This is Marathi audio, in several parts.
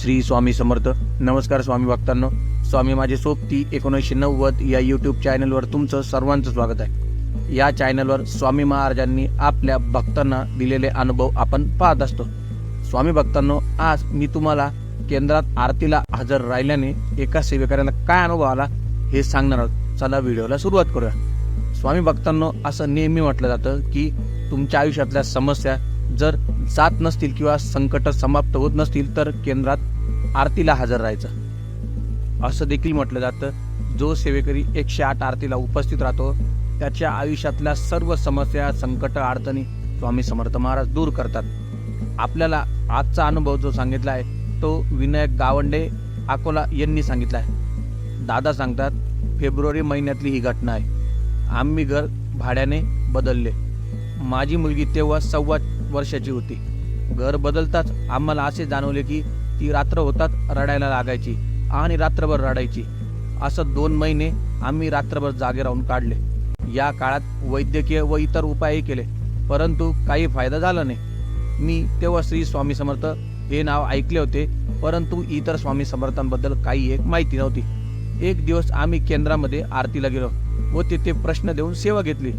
श्री स्वामी समर्थ. नमस्कार स्वामी भक्तांनो. स्वामी माझे सोबती एकोणीसशे नव्वद या यूट्यूब चॅनलवर तुमचं सर्वांचं स्वागत आहे. या चॅनलवर स्वामी महाराजांनी आपल्या भक्तांना दिलेले अनुभव आपण पाहत असतो. स्वामी भक्तांनो आज मी तुम्हाला केंद्रात आरतीला हजर राहिल्याने एका सेवेकऱ्याला काय अनुभव आला हे सांगणार आहोत. चला व्हिडिओला सुरुवात करूया. स्वामी भक्तांनो असं नेहमी म्हटलं जातं की तुमच्या आयुष्यातल्या समस्या जर जात नसतील किंवा संकट समाप्त होत नसतील तर केंद्रात आरतीला हजर राहायचं. असं देखील म्हटलं जातं. जो सेवेकरी एकशे आठ आरतीला उपस्थित राहतो त्याच्या आयुष्यातल्या सर्व समस्या संकट अडचणी स्वामी समर्थ महाराज दूर करतात. आपल्याला आजचा अनुभव जो सांगितला आहे तो विनायक गावंडे अकोला यांनी सांगितला आहे. दादा सांगतात फेब्रुवारी महिन्यातली ही घटना आहे. आम्ही घर भाड्याने बदलले. माझी मुलगी तेव्हा सव्वा वर्षाची होती. घर बदलताच आम्हाला असे जाणवले की ती रात्र होतात रडायला लागायची आणि रात्रभर रडायची. असं दोन महिने आम्ही रात्रभर जागे राहून काढले. या काळात वैद्यकीय व इतर उपायही केले परंतु काही फायदा झाला नाही. मी तेव्हा श्री स्वामी समर्थ हे नाव ऐकले होते परंतु इतर स्वामी समर्थांबद्दल काही एक माहिती नव्हती. एक दिवस आम्ही केंद्रामध्ये आरतीला गेलो व तिथे प्रश्न देऊन सेवा घेतली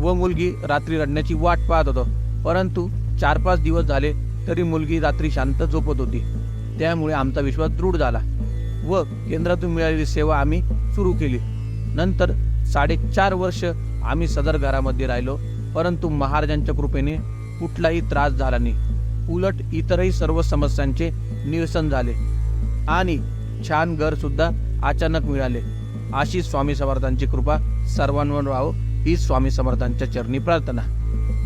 व मुलगी रात्री रडण्याची वाट पाहत होतो. परंतु चार पाच दिवस झाले तरी मुलगी रात्री शांत झोपत होती. त्यामुळे आमचा विश्वास दृढ झाला व केंद्रातून मिळालेली सेवा आम्ही सुरू केली. नंतर साडेचार वर्ष आम्ही सदर घरामध्ये राहिलो परंतु महाराजांच्या कृपेने कुठलाही त्रास झाला नाही. उलट इतरही सर्व समस्यांचे निरसन झाले आणि छान घर सुद्धा अचानक मिळाले. अशी स्वामी समर्थांची कृपा सर्वांवर राहो ही स्वामी समर्थांच्या चरणी प्रार्थना.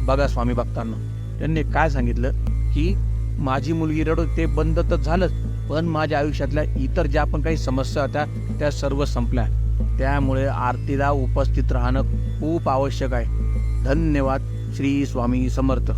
बघा स्वामी भक्तांना त्यांनी काय सांगितलं की माझी मुलगी रडत ते बंद तर झालंच पण माझ्या आयुष्यातल्या इतर ज्या पण काही समस्या होत्या त्या सर्व संपल्या. त्यामुळे आरतीला उपस्थित राहणं खूप आवश्यक आहे. धन्यवाद श्री स्वामी समर्थ.